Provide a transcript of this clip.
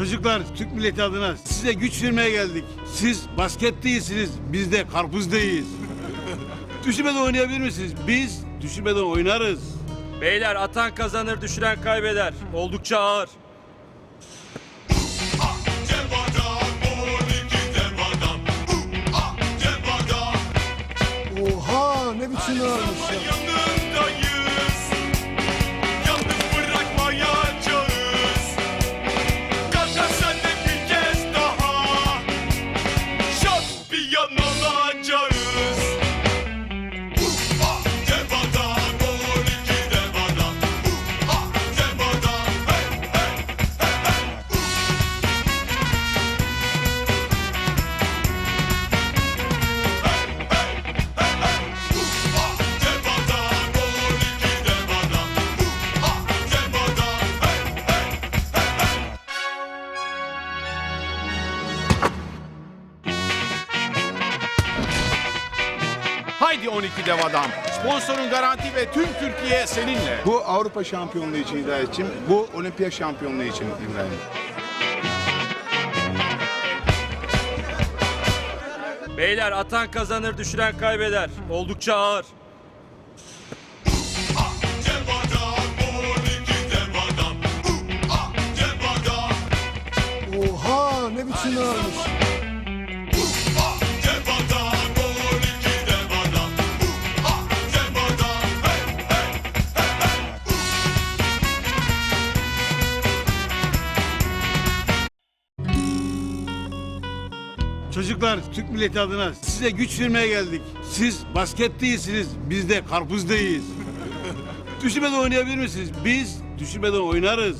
Çocuklar Türk milleti adına size güç vermeye geldik. Siz basket değilsiniz, biz de karpuz değiliz. düşürmeden oynayabilir misiniz? Biz düşürmeden oynarız. Beyler atan kazanır düşüren kaybeder. Oldukça ağır. Oha ne biçim ağırmış ya. Şampiyon Haydi 12 dev adam. Sponsorun garanti ve tüm Türkiye seninle. Bu Avrupa şampiyonluğu için Hidayetçim, bu olimpiyat şampiyonluğu için İbrahim. Beyler atan kazanır düşüren kaybeder. Oldukça ağır. Oha ne biçim ağırmış. Çocuklar Türk milleti adına size güç vermeye geldik. Siz basket değilsiniz, biz de karpuz değiliz. düşürmeden oynayabilir misiniz? Biz düşürmeden oynarız.